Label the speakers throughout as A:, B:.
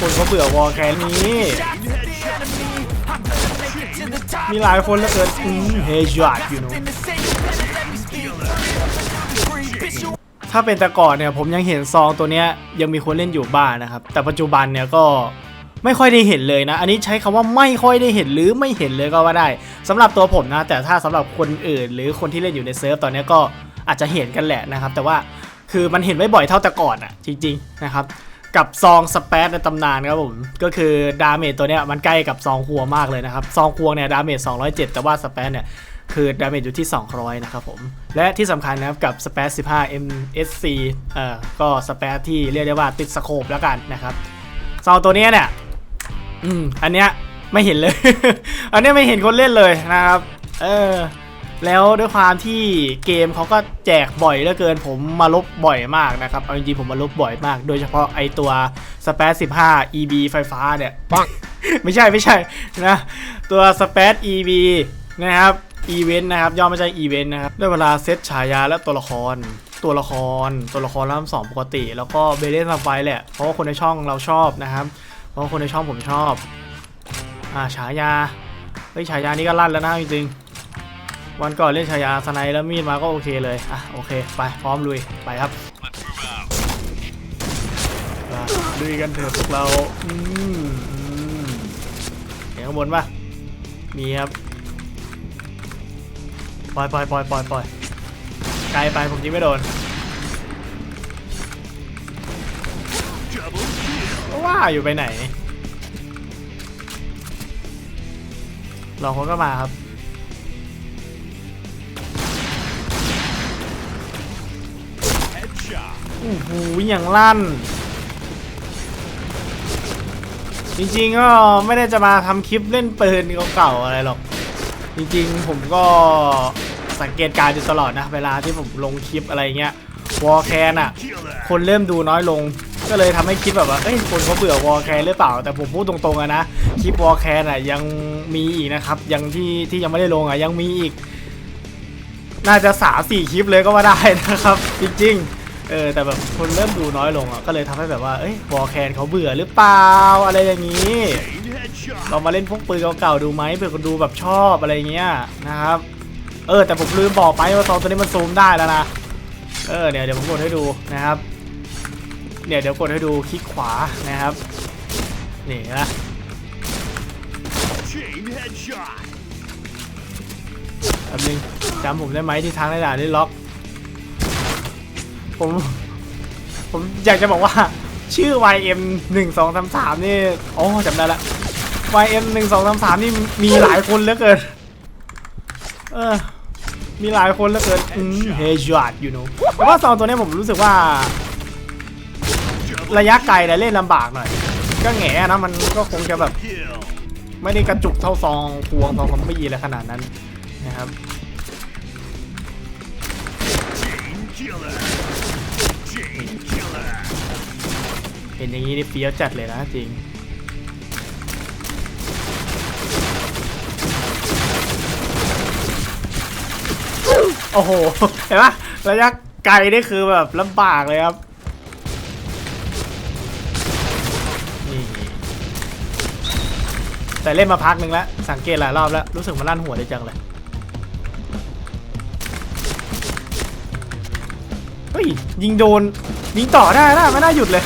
A: คนเขาเบื่อวอลแคนนี้ มีหลายคนเหลือเกินอืมเฮจอดอยู่นอะถ้าเป็นแต่ก่อนเนี่ยผมยังเห็นซองตัวเนี้ยยังมีคนเล่นอยู่บ้างนะครับ แต่ปัจจุบันเนี่ยก็ไม่ค่อยได้เห็นเลยนะ อันนี้ใช้คำว่าไม่ค่อยได้เห็นหรือไม่เห็นเลยก็ว่าได้สำหรับตัวผมนะ แต่ถ้าสำหรับคนอื่น หรือคนที่เล่นอยู่ในเซิร์ฟตอนนี้ก็อาจจะเห็นกันแหละนะครับ แต่ว่าคือมันเห็นไม่บ่อยเท่าแต่ก่อนอะจริงๆนะครับ กับซองสเปซในตำนานครับผมก็คือดาเมจตัวเนี้ยมันใกล้กับซองควงมากเลยนะครับซองควงเนี่ยดาเมจ207 แต่ว่าสเปซเนี่ยคือดาเมจอยู่ที่ 200 นะครับผม และที่สำคัญนะครับกับสเปซ15 MSC เอ่อก็สเปซที่เรียกได้ว่าติดสโคปแล้วกันนะครับซองตัวเนี้ยเนี่ยอืมอันเนี้ยไม่เห็นเลย อันเนี้ยไม่เห็นคนเล่นเลยนะครับ เออ แล้วด้วยความที่เกมเขาก็แจกบ่อยเหลือเกินผมมาลบบ่อยมากนะครับเอาจริงๆผมมาลบบ่อยมาก โดยเฉพาะไอตัวสเปซ15 EB ไฟฟ้าเนี่ยปังไม่ใช่ไม่ใช่นะตัวสเปซ EB นะครับอีเวนต์นะครับย่อมาจากอีเวนต์นะครับได้เวลาเซตฉายาและตัวละครตัวละคร ตัวละครล่ำสองปกติ แล้วก็เบลเลนซัมไฟแหละ เพราะว่าคนในช่องเราชอบนะครับ เพราะว่าคนในช่องผมชอบ อ่าฉายา เฮ้ยฉายานี้ก็ลั่นแล้วนะจริงๆ วันก่อนเล่นฉายาสไนแล้วมีดมาก็โอเคเลย อะโอเค ไปพร้อมลุย ไปครับลุยกันเถอะพวกเราอืมเห็นข้างบนปะมีครับปล่อยปล่อยปล่อยปล่อยปล่อยไกลไปผมยิงไม่โดนว่าอยู่ไปไหนลองคนก็มาครับ อ้โหอย่างลั่น จริงๆก็ไม่ได้จะมาทำคลิปเล่นปืนเก่าๆอะไรหรอก จริงๆผมก็สังเกตการณ์อยู่ตลอดนะ เวลาที่ผมลงคลิปอะไรเงี้ยวอลแคนอะ คนเริ่มดูน้อยลง ก็เลยทำให้คิดแบบว่า เอ้ย คนเขาเบื่อวอลแคนหรือเปล่า แต่ผมพูดตรงๆอะนะ คลิปวอลแคนอะยังมีอีกนะครับ ยังที่ที่ยังไม่ได้ลงอะยังมีอีก น่าจะสามสี่คลิปเลยก็ว่าได้นะครับ จริงๆ เออแต่แบบคนเริ่มดูน้อยลงอะก็เลยทำให้แบบว่าเอ้ยวอลแคนเขาเบื่อหรือเปล่าอะไรอย่างนี้เรามาเล่นพวกปืนเก่าๆดูไหมเผื่อคนดูแบบชอบอะไรเงี้ยนะครับเออแต่ผมลืมบอกไปว่าซองตัวนี้มันซูมได้แล้วนะเออเดี๋ยวเดี๋ยวผมกดให้ดูนะครับเนี่ยเดี๋ยวกดให้ดูคลิกขวานะครับนี่นะ
B: Chain headshot.
A: แป๊บนึงจำผมได้ไหมที่ทางในด่านได้ล็อก ผม ผมอยากจะบอกว่า ชื่อ YM 1 2 3 3นี่อ๋อจำได้ละ YM 1 2 3 3นี่มีหลายคนเหลือเกิน เออ มีหลายคนเหลือเกินอืมเฮจอดอยู่นูแต่ว่าซองตัวนี้ผมรู้สึกว่า ระยะไกลเนี่ยเล่นลำบากหน่อย ก็แง่นะมันก็คงจะแบบ ไม่ได้กระจุกเท่าซองพวงซองซอมบี้อะไรขนาดนั้นนะครับ เห็นอย่างนี้นี่เฟี้ยวจัดเลยนะจริง โอ้โห เห็นปะระยะไกลนี่คือแบบลำบากเลยครับ นี่ แต่เล่นมาพักหนึ่งแล้ว สังเกตหลายรอบแล้ว รู้สึกมันลั่นหัวได้จังเลยเฮ้ยยิงโดน ยิงต่อได้นะไม่น่าหยุดเลย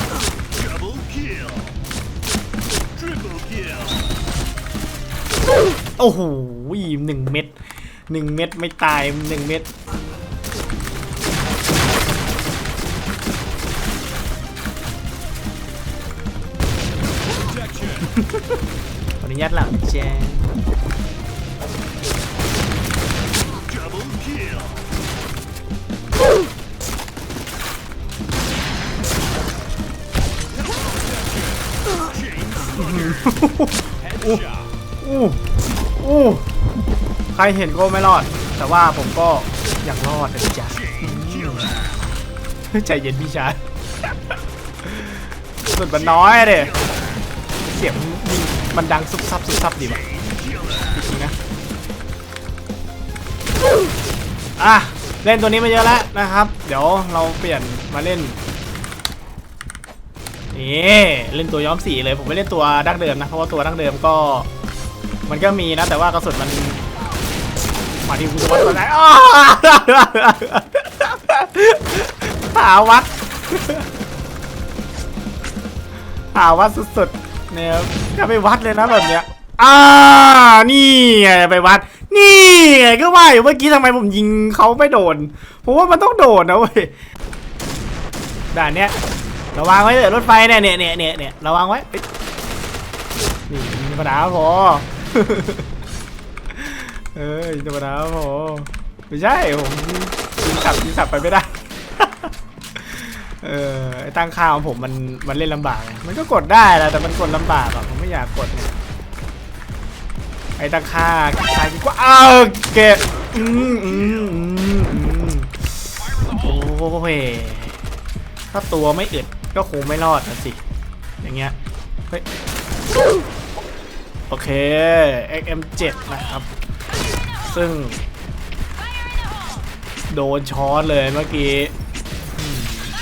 A: โอ้โหหนึ่งเม็ดหนึ่งเม็ดไม่ตายหนึ่งเม็ดขออนุญาตหลังแจ้ รเห็นก็ไม่รอด แต่ว่าผมก็อยากรอดนะจ๊ะใจเย็นพี่ชายสุดมันน้อยเด็เสียงมันดังซุบซับซุบซับดีว่ะจริงนะอะเล่นตัวนี้มาเยอะแล้วนะครับ เดี๋ยวเราเปลี่ยนมาเล่นนี่เล่นตัวย้อมสีเลยผมไม่เล่นตัวดั้งเดิมนะเพราะว่าตัวดั้งเดิมก็ มันก็มีนะแต่ว่ากระสุนมัน มาที่กูจะวัดตัวไหนอ้าวหาวัดหาวัดสุดๆเนี่ยจะไปวัดเลยนะแบบเนี้ยอ่านี่ไงไปวัด นี่ไงก็ว่าอยู่เมื่อกี้ทำไมผมยิงเขาไม่โดนผมว่ามันต้องโดนนะเว้ยด่านเนี้ยระวังไว้เลยรถไฟเนี่ยเนี่ยเนี่ยเนี่ยเระวังไว้นี่ธรรมดาพอ เอ้ยธรรมดาพอไม่ใช่ผมยิงขับยิงขับไปไม่ได้ เออไอตั้งค่าของผมมันมันเล่นลำบาก มันก็กดได้แหละแต่มันกดลำบากอะผมไม่อยากกด ไอ้ตั้งค่าใครกว่าอ้าวเกะอืมอืมอืมอืมโอ้ยถ้าตัวไม่อึดก็คงไม่รอดนะสิ อย่างเงี้ย เฮ้ย โอเค XM7 นะครับ ซึ่ง โดนช้อนเลยเมื่อกี้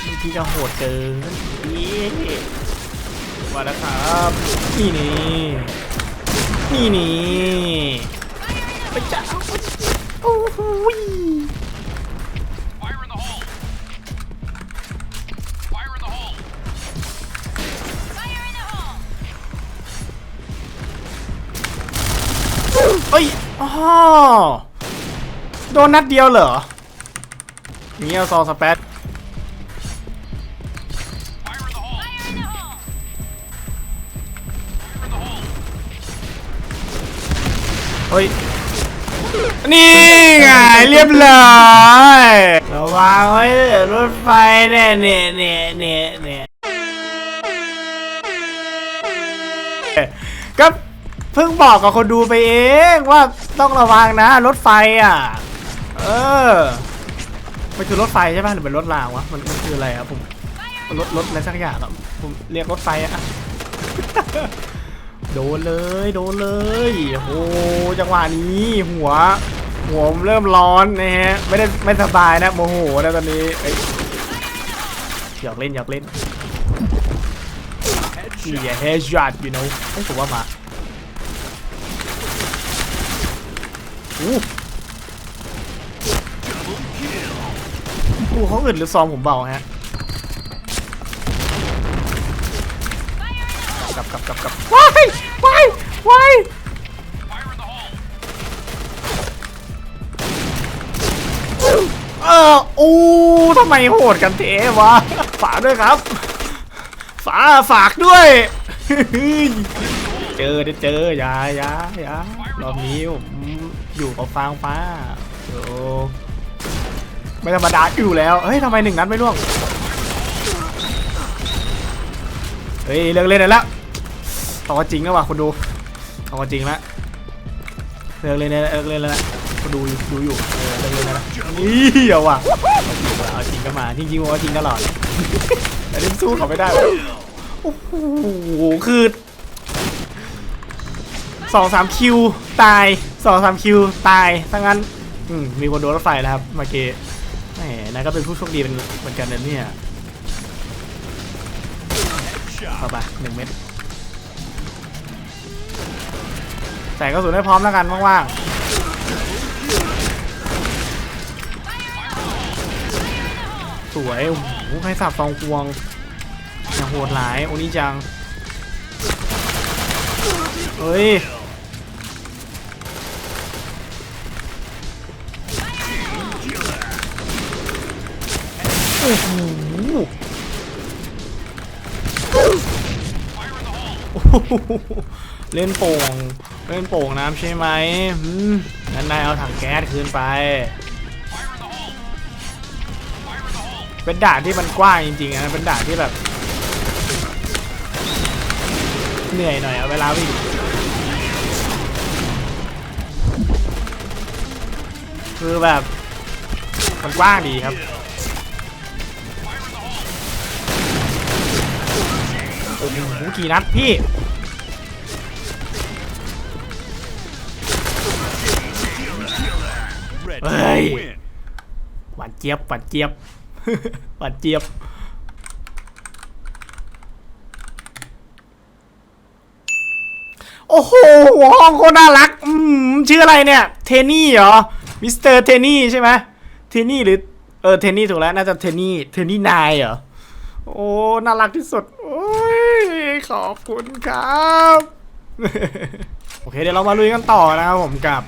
A: เมื่อกี้จะโหดเกินนี่มาแล้วครับ นี่นี่นี่นี่ไปจ้าโอ้โห อ้ยอ๋อโดนนัดเดียวเหรออย่างนี้เอาซองสเปซเฮ้ย นี่ไงเรียบร้อยระวังไว้เดี๋ยวรถไฟเนี่ยเนี่ยเนี่ยเนี่ยเนี่ยก็ เพิ่งบอกกับคนดูไปเองว่าต้องระวังนะ รถไฟอะ เออ มันคือรถไฟใช่ป่ะหรือเป็นรถรางวะ มันมันคืออะไรครับผม รถรถอะไรสักอย่างอะผมเรียกรถไฟอะ โดนเลยโดนเลยโอ้โหจังหวะนี้หัว หัวผมเริ่มร้อนนะฮะ ไม่ได้ไม่สบายนะโมโหนะตอนนี้อยากเล่นอยากเล่นนี่แฮชช็อตอยู่นะไม่ถูกว่ามา อู้เขาอึดหรือซองผมเบาฮะกลับกลับกลับกลับว้ายว้ายว้ายเอออู้ทำไมโหดกันเทวะ ฝากด้วยครับ ฝาฝากด้วย เจอเดี๋ยวเจออย่าอย่าอย่ารอบนี้ผมอยู่กับฟางฟ้าโอ้ไม่ธรรมดาอยู่แล้วเฮ้ยทำไมหนึ่งนัดไม่ล่วงเฮ้ยเลิกเล่นได้แล้วเอจริงแล้วว่ะคนดูเอจริงแล้วเลิกเล่นได้แล้วเลิกเล่นแล้วนะคนดูดูอยู่เลิกเล่นแล้วนี่เอาว่ะเอาจริงว่ะเอาจริงก็มาจริงๆผมเอาจริงตลอดแต่นี่สู้เขาไม่ได้โอ้โหคือ สองสามคิวตายสองสามคิวตายทั้งนั้นอืมมีคนโดนรถไฟแล้วครับเมื่อกี้แหมนายก็เป็นผู้โชคดีเป็นเหมือนกันนะเนี่ยเข้าไปหนึ่งเม็ดใส่กระสุนให้พร้อมแล้วกันว่างๆ สวยโอ้โหใครสับซองควงอย่างโหดหลาย โอนี่จัง เฮ้ย เล่นโป่ง เล่นโป่งน้ำใช่ไหมงั้นนายเอาถังแก๊สคืนไป เป็นด่านที่มันกว้างจริงๆนะเป็นด่านที่แบบ เหนื่อยหน่อยเอะเวลาวิ่งคือแบบ มันกว้างดีครับ โอ้โหกี่นัดพี่ เฮ้
B: ย
A: หวานเจี๊ยบหวานเจี๊ยบหวานเจี๊ยบโอ้โหห้องโคตน่ารัก อืมชื่ออะไรเนี่ย เทนี่เหรอ มิสเตอร์เทนี่ใช่ไหมเทนี่หรือ เออ เทนี่ถูกแล้ว น่าจะเทนี่ เทนี่นายเหรอ โอ้ น่ารักที่สุด ขอบคุณครับ โอเคเดี๋ยวเรามาลุยกันต่อนะครับผมกับ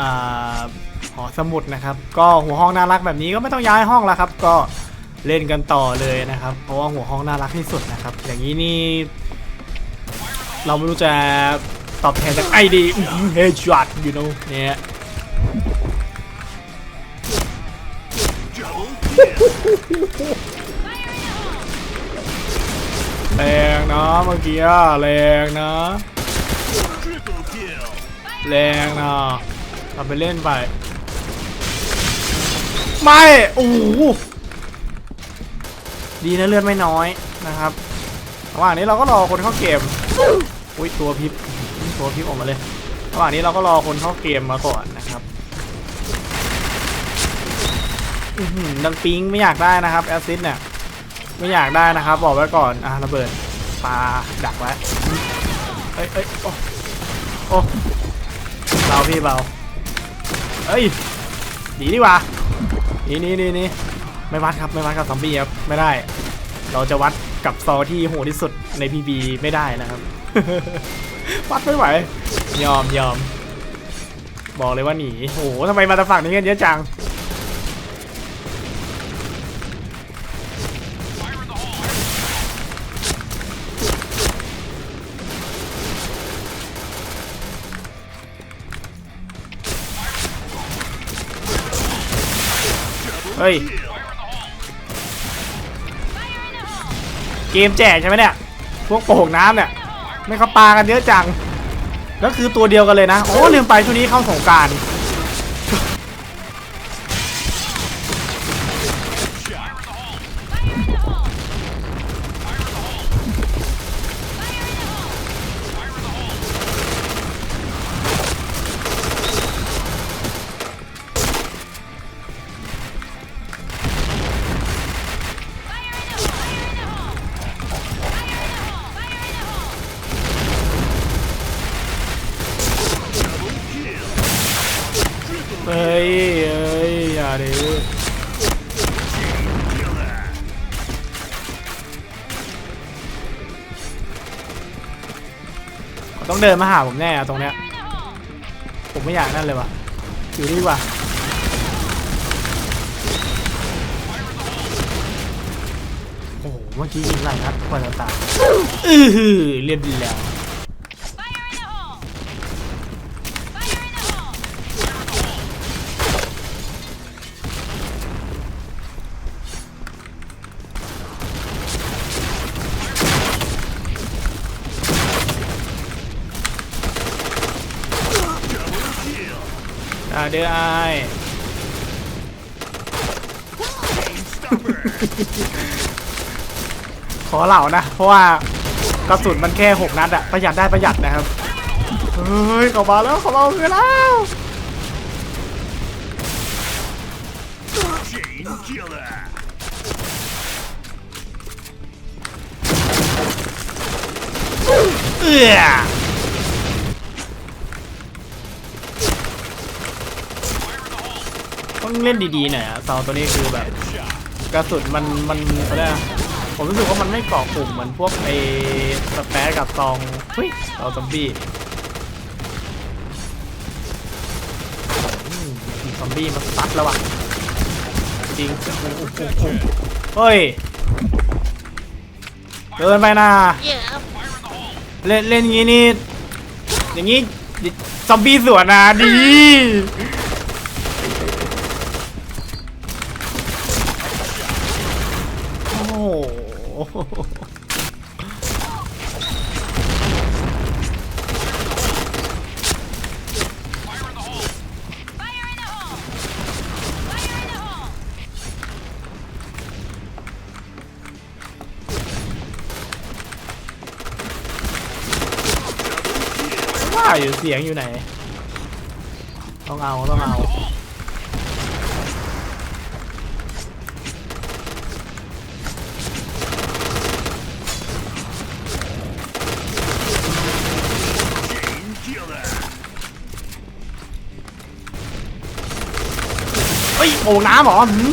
A: อ่าหอสมุดนะครับ ก็หัวห้องน่ารักแบบนี้ก็ไม่ต้องย้ายห้องแล้วครับ ก็เล่นกันต่อเลยนะครับ เพราะว่าหัวห้องน่ารักที่สุดนะครับ อย่างนี้นี่ เราไม่รู้จะตอบแทนจากไอดีเฮดช็อตอยู่นะเนี่ย แรงนะเมื่อกี้แรงนะ แรงนะทำไปเล่นไป ไม่ โอ้ดีนะเลือดไม่น้อยนะครับระหว่างนี้เราก็รอคนเข้าเกม อุ้ยตัวพิบตัวพิบออกมาเลยระหว่างนี้เราก็รอคนเข้าเกมมาก่อนนะครับดังปิงไม่อยากได้นะครับแอสซิสเนี่ย ไม่อยากได้นะครับ บอกไว้ก่อน อะระเบิดปลาดักไว้เอ้ยเอ้ยโอ้โอ้เบาพี่เบาเอ้ยดีดีกว่านี่นี่นี่นี่ไม่วัดครับไม่วัดกับซอมบี้ครับไม่ได้ เราจะวัดกับซอที่โหดที่สุดในพีบีไม่ได้นะครับ วัดไม่ไหว ยอมยอมบอกเลยว่าหนีโหทำไมมาตะฝั่งนี้กันเยอะจัง ฮ้ย เกมแจกใช่ไหมเนี่ย พวกโป่งน้ำเนี่ย ไม่เขาปากันเยอะจัง แล้วคือตัวเดียวกันเลยนะ โอ้ลืมไปช่วงนี้เข้าสงการ ต้องเดินมาหาผมแน่อตรงเนี้ย ผมไม่อยากนั่นเลยวะอยู่นี่ดีกว่าโอ้โหเมื่อกี้ยิงไรครับกว่าจะตายอือหือเรียบร้อย
C: Fire
A: เด้อไอายขอเหล่านะ เพราะว่ากระสุนมันแค่6นัดอะประหยัดได้ประหยัดนะครับ เฮ้ยเข้ามาแล้วเข้ามาเอาคืนแล้ว
B: Chain killer.
A: เอื้อ ต้องเล่นดีๆหน่อยอะเสาตัวนี้คือแบบกระสุนมันมันอะไรอะผมรู้สึกว่ามันไม่เกาะกลุ่มเหมือนพวกไอ้สเปซกับซองเฮ้ยซองซอมบี้ซอมบี้มาซัดแล้ววะจริงเฮ้ยเดินไปนะเล่นเล่นอย่างงี้นี่อย่างงี้ซอมบี้สวนนะดี ยงอยู่ไหน ต้องเอาต้องเอา
B: เฮ้
A: ยโอ่น้ำเหรอหื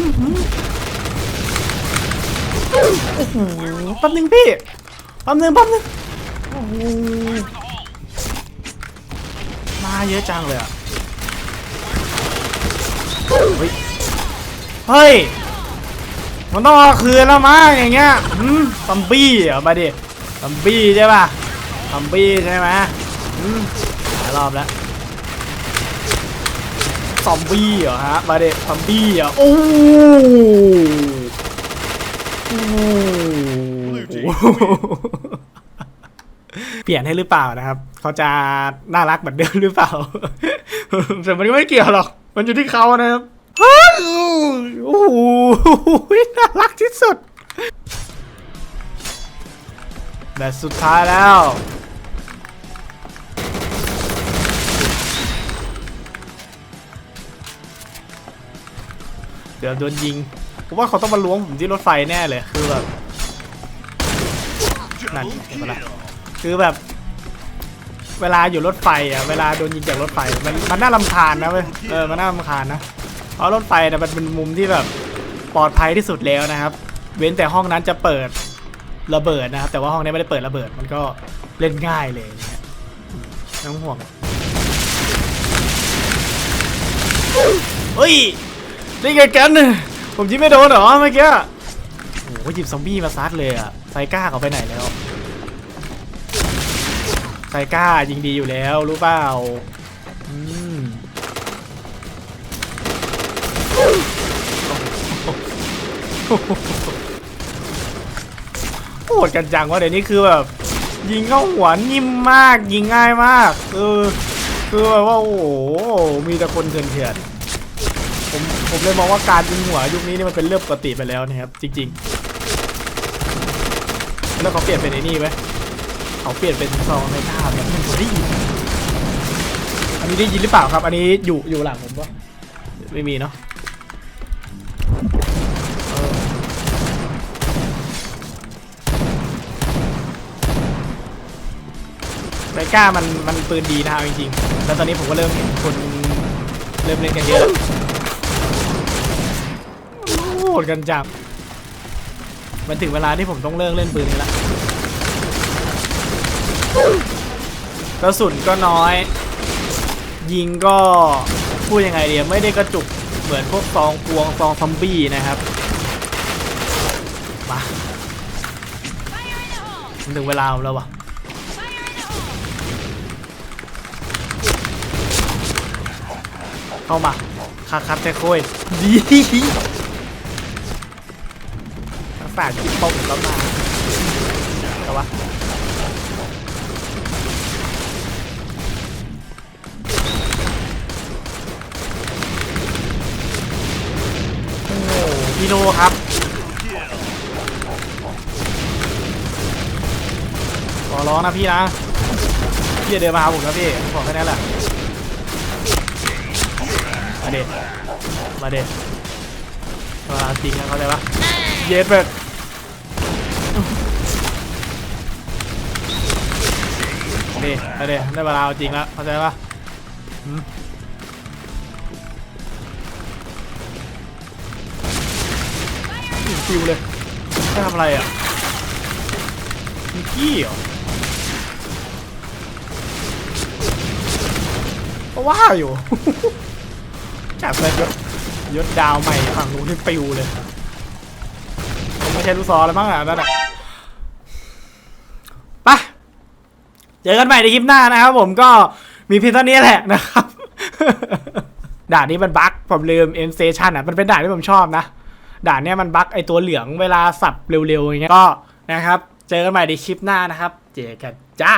A: โอ้โหแป๊บนึงพี่แป๊บนึงแป๊บนึงโอ้ เยอะจังเลยอะ เฮ้ย เฮ้ย มันต้องเอาคืนแล้วมั้งอย่างเงี้ยหืมซัมบี้เหรอมาดิซัมบี้ใช่ป่ะซัมบี้ใช่ไหมหืมหลายรอบแล้วซอมบี้เหรอฮะ มาดิซอมบี้เหรอโอ้โห เปลี่ยนให้หรือเปล่านะครับ เขาจะน่ารักเหมือนเดิมหรือเปล่า แต่มันก็ไม่เกี่ยวหรอก มันอยู่ที่เขานะครับโอ้โหน่ารักที่สุดแต่สุดท้ายแล้วเดี๋ยวโดนยิง ผมว่าเขาต้องมาล้วงผมที่รถไฟแน่เลย คือแบบนั่นเห็นปะล่ะ คือแบบ เวลาอยู่รถไฟอะเวลาโดนยิงจากรถไฟมันมันน่ารำคาญนะเว้ยเออมันน่ารำคาญนะเพราะรถไฟเนี่ยมันเป็นมุมที่แบบปลอดภัยที่สุดแล้วนะครับ เว้นแต่ห้องนั้นจะเปิดระเบิดนะครับ แต่ว่าห้องนี้ไม่ได้เปิดระเบิดมันก็เล่นง่ายเลยนะไม่ต้องห่วงเฮ้ยนี่ไงกันผมยิงไม่โดนเหรอเมื่อกี้โอ้โหหยิบซอมบี้มาซัดเลยอะไซก้าเขาไปไหนแล้ว ไซก้ายิงดีอยู่แล้วรู้เปล่าอืมโหดกันจังว่าเดี๋ยวนี้คือแบบ ยิงเข้าหัวนิ่มมาก ยิงง่ายมากเออคือแบบว่าโอ้โหมีแต่คนเถื่อนๆผมผมเลยมองว่าการยิงหัวยุคนี้นี่มันเป็นเรื่องปกติไปแล้วนะครับ จริง ๆ แล้วเขาเปลี่ยนเป็นไอ้นี่ไหม เขาเปลี่ยนเป็นซองในหน้าแบบมันได้ยินอันนี้ได้ยินหรือเปล่าครับ อันนี้อยู่อยู่หลังผมปะไม่มีเนาะเออไบก้ามันมันปืนดีนะเอาจริงๆ แล้วตอนนี้ผมก็เริ่มเห็นคนเริ่มเล่นกันเยอะแล้โหดกันจังมันถึงเวลาที่ผมต้องเลิกเล่นปืนนี้ละ กระสุนก็น้อย ยิงก็พูดยังไงเดียไม่ได้กระจุกเหมือนพวกซองกวงซองซอมบี้นะครับมาถึงเวลาของเราวะเข้ามาคาคัดแค่โคยดีทักษะคิดป้องก็มาแต่ว่า โนครับ ขอร้องนะพี่นะ พี่เดินมาหาผมนะพี่ผมบอกแค่นั้นแหละ มาเด็ดมาเด็ดมาจริงนะเข้าใจปะเย็ดแบบนี่มาเด็ดได้เวลาเอาจริงแล้วเข้าใจปะ ฟิวเลยจะทำอะไรอะมีกี้เหรอก็ว่าอยู่จับเลยยศยศดาวใหม่ฝั่งนู้นที่ปิวเลยผมไม่ใช่ลูกซอแล้วมั้งอะนั่นอะไปเจอกันใหม่ในคลิปหน้านะครับผมก็มีเพียงเท่านี้แหละนะครับด่านนี้มันบั๊กผมลืมเอ็นเซชันอะ มันเป็นด่านที่ผมชอบนะ ด่านเนี้ยมันบั๊กไอตัวเหลืองเวลาสับเร็วๆอย่างเงี้ยก็นะครับ เจอกันใหม่ในคลิปหน้านะครับ เจอกันจ้า